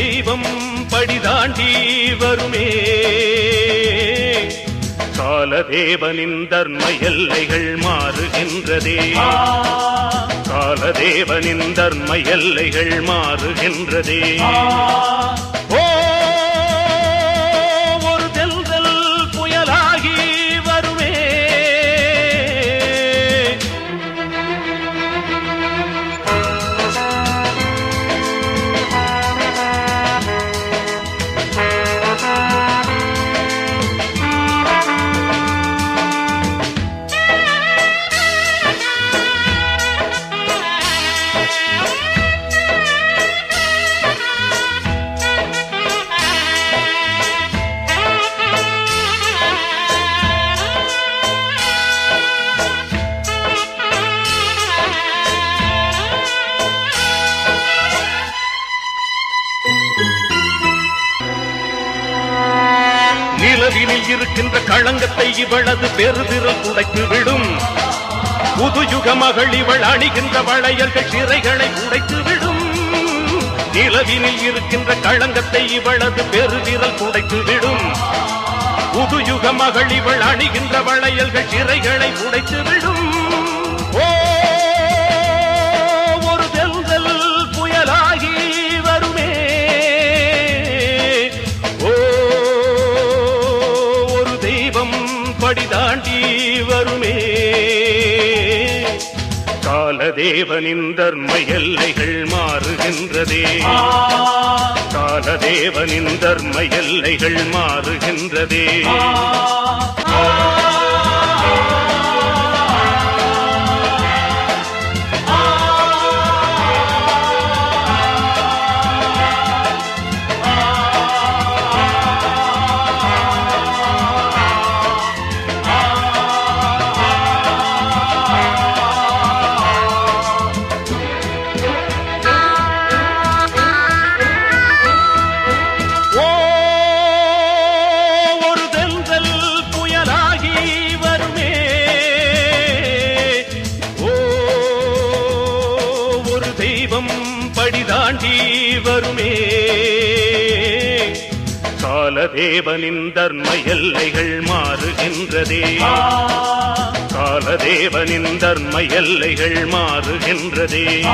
தெய்வம் படிதாண்டி வருமே. காலதேவனின் தர்ம எல்லைகள் மாறுகின்றதே. காலதேவனின் தர்ம எல்லைகள் மாறுகின்றதே. நிலவினில் இருக்கின்ற களங்கத்தை இவளது பெருதிரல் துடைத்து விடும். புதுயுக மகள் இவள் அணிகின்ற வளையல்கள் சிறைகளை உடைத்து விடும். நிலவினில் இருக்கின்ற களங்கத்தை இவளது பெருதிரல் துடைத்து விடும். புதுயுக மகள் இவள் அணிகின்ற வளையல்கள் சிறைகளை உடைத்து விடும். காலதேவனின் தர்ம எல்லைகள் மாறுகின்றதே. காலதேவனின் தர்ம எல்லைகள் மாறுகின்றதே. ஒரு தெய்வம் படி வருமே. காலதேவனின் தர்ம எல்லைகள் மாறுகின்றதே. காலதேவனின் தர்ம எல்லைகள் மாறுகின்றதே.